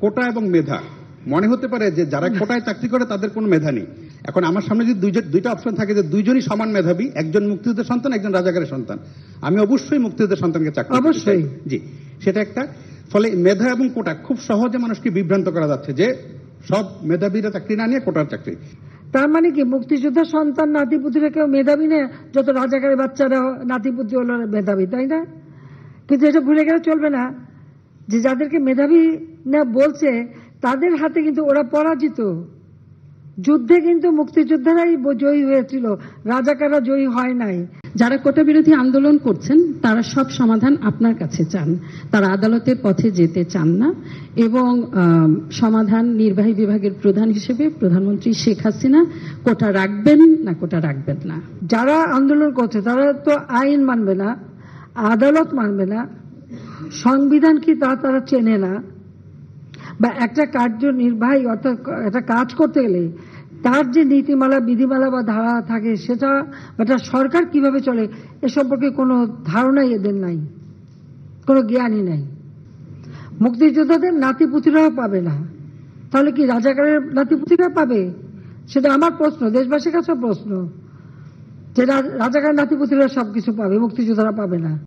কোটা এবং মেধা। মনে হতে পারে যে যারা কোটায় চাকরি করে তাদের কোনো মেধা নেই। এখন আমার সামনে যদি দুইজন দুইটা অপশন থাকে যে দুইজনই সমান মেধাবী একজন মুক্তিযুদ্ধের সন্তান একজন রাজাকারের সন্তান। আমি অবশ্যই মুক্তিযুদ্ধের সন্তানকে চাকরি অবশ্যই। জি সেটা একটা। ফলে মেধা এবং কোটা খুব সহজে মানুষকে বিভ্রান্ত করা যাচ্ছে যে সব মেধাবীরা চাকরি না নিয়ে কোটার চাকরি। তার মানে কি মুক্তিযোদ্ধার সন্তান নাতিপুতিরা কেউ মেধাবী না যত রাজাকারের বাচ্চারা নাতিপুতি হলো মেধাবী তাই না? কিন্তু এটা ভুলে গেলে চলবে না। যে যাদেরকে মেধাবী না বলছে তাদের হাতে কিন্তু ওরা পরাজিত। যুদ্ধে কিন্তু মুক্তিযোদ্ধারাই জয়ী হয়েছিল। রাজাকাররা জয়ী হয় নাই। যারা কোটা বিরোধী আন্দোলন করছেন তারা সব সমাধান আপনার কাছে চান। তারা আদালতের পথে যেতে চান না এবং সমাধান নির্বাহী বিভাগের প্রধান হিসেবে প্রধানমন্ত্রী শেখ হাসিনা কোটা রাখবেন না কোটা রাখবেন না। যারা আন্দোলন করছে তারা তো আইন মানবে না আদালত মানবে না। সংবিধান কি তা তারা চেনে না? বা একটা কার্যনির্বাহী অর্থাৎ একটা কাজ করতে গেলে তার যে নীতিমালা, বিধিমালা বা ধারা থাকে সেটা একটা সরকার কীভাবে চলে, এ সম্পর্কে কোনো ধারণাই এদের নাই, কোনো জ্ঞানই নাই। মুক্তিযোদ্ধাদের নাতিপুতিরাও পাবে না। তাহলে কি রাজাকারের নাতিপুতিরা পাবে? সেটা আমার প্রশ্ন, দেশবাসীর কাছে প্রশ্ন যে রাজাকার নাতিপুতিরা সবকিছু পাবে, মুক্তিযোদ্ধারা পাবে না।